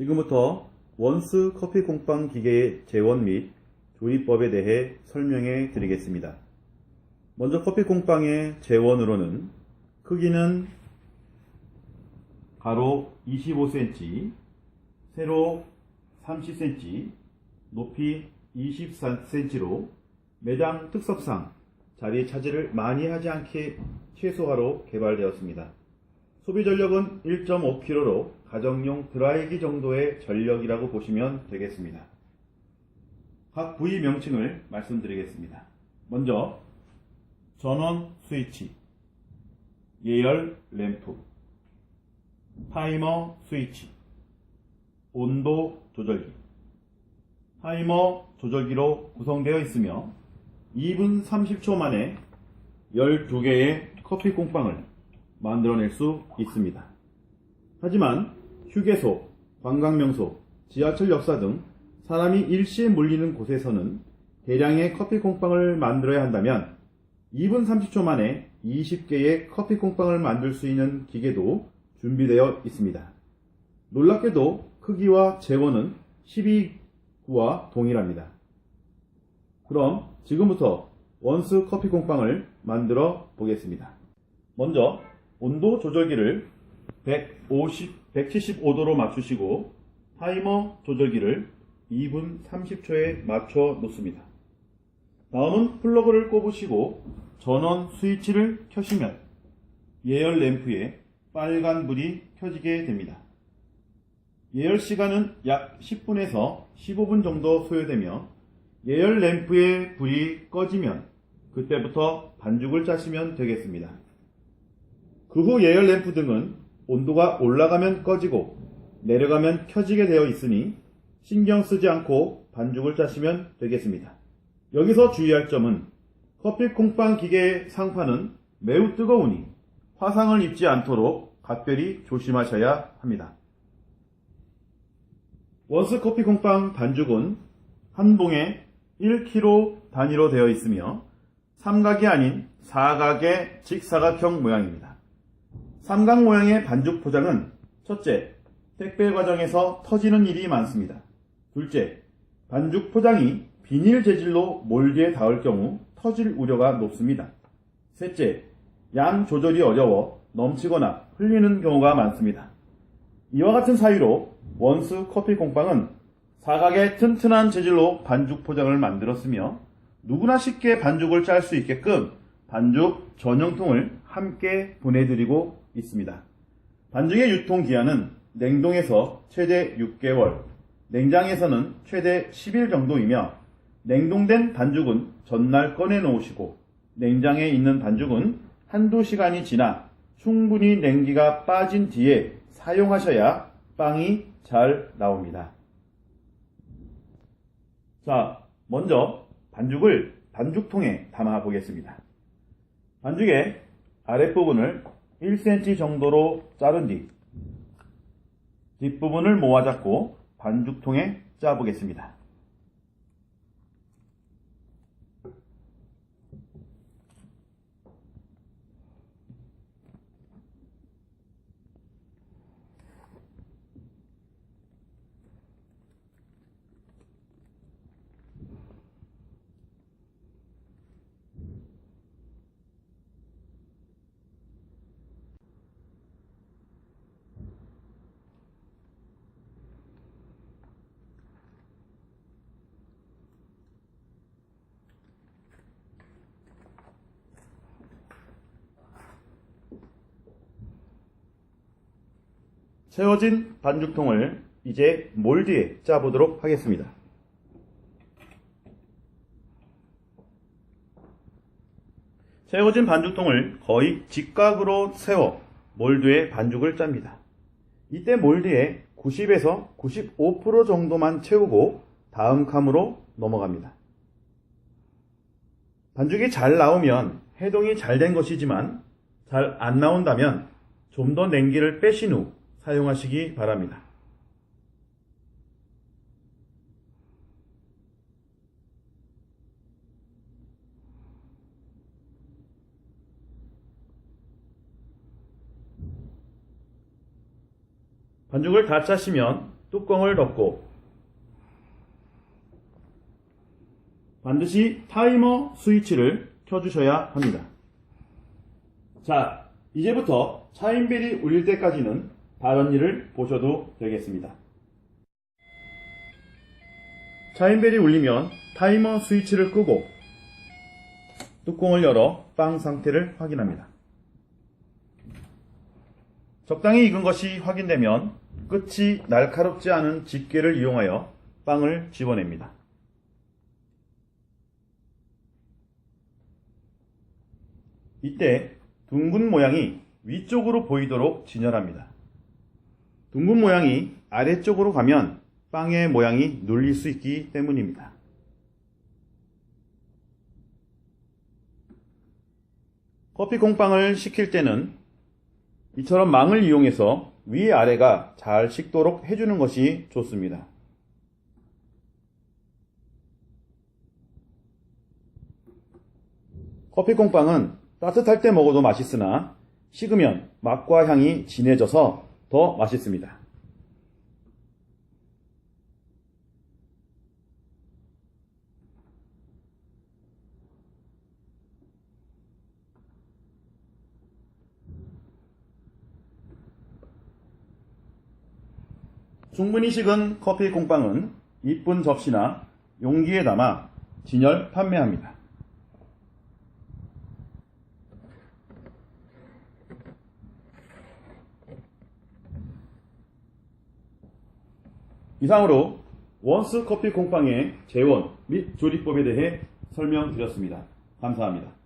지금부터 원스 커피 공방 기계의 재원 및 조립법에 대해 설명해 드리겠습니다. 먼저 커피 공방의 재원으로는 크기는 가로 25cm, 세로 30cm, 높이 24cm로 매장 특성상 자리 차지를 많이 하지 않게 최소화로 개발되었습니다. 소비 전력은 1.5kg로 가정용 드라이기 정도의 전력이라고 보시면 되겠습니다. 각 부위 명칭을 말씀드리겠습니다. 먼저 전원 스위치, 예열 램프, 타이머 스위치, 온도 조절기, 타이머 조절기로 구성되어 있으며 2분 30초 만에 12개의 커피 공방을 만들어낼 수 있습니다. 하지만 휴게소, 관광명소, 지하철 역사 등 사람이 일시에 몰리는 곳에서는 대량의 커피 공방을 만들어야 한다면 2분 30초 만에 20개의 커피 공방을 만들 수 있는 기계도 준비되어 있습니다. 놀랍게도 크기와 재원은 12구와 동일합니다. 그럼 지금부터 원스 커피 공방을 만들어 보겠습니다. 먼저 온도 조절기를 150, 175도로 맞추시고 타이머 조절기를 2분 30초에 맞춰 놓습니다. 다음은 플러그를 꼽으시고 전원 스위치를 켜시면 예열 램프에 빨간 불이 켜지게 됩니다. 예열 시간은 약 10분에서 15분 정도 소요되며 예열 램프의 불이 꺼지면 그때부터 반죽을 짜시면 되겠습니다. 그 후 예열 램프 등은 온도가 올라가면 꺼지고 내려가면 켜지게 되어 있으니 신경 쓰지 않고 반죽을 짜시면 되겠습니다. 여기서 주의할 점은 커피 콩빵 기계의 상판은 매우 뜨거우니 화상을 입지 않도록 각별히 조심하셔야 합니다. 원스 커피 콩빵 반죽은 한 봉에 1kg 단위로 되어 있으며 삼각이 아닌 사각의 직사각형 모양입니다. 삼각 모양의 반죽 포장은 첫째, 택배 과정에서 터지는 일이 많습니다. 둘째, 반죽 포장이 비닐 재질로 몰드에 닿을 경우 터질 우려가 높습니다. 셋째, 양 조절이 어려워 넘치거나 흘리는 경우가 많습니다. 이와 같은 사유로 원스 커피 공방은 사각의 튼튼한 재질로 반죽 포장을 만들었으며 누구나 쉽게 반죽을 짤 수 있게끔 반죽 전용통을 함께 보내드리고 있습니다. 반죽의 유통기한은 냉동에서 최대 6개월, 냉장에서는 최대 10일 정도이며 냉동된 반죽은 전날 꺼내 놓으시고 냉장에 있는 반죽은 한두 시간이 지나 충분히 냉기가 빠진 뒤에 사용하셔야 빵이 잘 나옵니다. 자, 먼저 반죽을 반죽통에 담아 보겠습니다. 반죽의 아랫부분을 1cm 정도로 자른 뒤 뒷부분을 모아 잡고 반죽통에 짜 보겠습니다. 채워진 반죽통을 이제 몰드에 짜보도록 하겠습니다. 채워진 반죽통을 거의 직각으로 세워 몰드에 반죽을 짭니다. 이때 몰드에 90에서 95% 정도만 채우고 다음 칸으로 넘어갑니다. 반죽이 잘 나오면 해동이 잘 된 것이지만 잘 안 나온다면 좀 더 냉기를 빼신 후 사용하시기 바랍니다. 반죽을 다 짜시면 뚜껑을 덮고 반드시 타이머 스위치를 켜주셔야 합니다. 자, 이제부터 차인벨이 울릴 때까지는 다른 일을 보셔도 되겠습니다. 차인벨이 울리면 타이머 스위치를 끄고 뚜껑을 열어 빵 상태를 확인합니다. 적당히 익은 것이 확인되면 끝이 날카롭지 않은 집게를 이용하여 빵을 집어냅니다. 이때 둥근 모양이 위쪽으로 보이도록 진열합니다. 둥근 모양이 아래쪽으로 가면 빵의 모양이 눌릴 수 있기 때문입니다. 커피 콩빵을 식힐 때는 이처럼 망을 이용해서 위아래가 잘 식도록 해주는 것이 좋습니다. 커피 콩빵은 따뜻할 때 먹어도 맛있으나 식으면 맛과 향이 진해져서 더 맛있습니다. 충분히 식은 커피 콩빵은 이쁜 접시나 용기에 담아 진열 판매합니다. 이상으로 원스 커피 콩빵의 재원 및 조리법에 대해 설명드렸습니다. 감사합니다.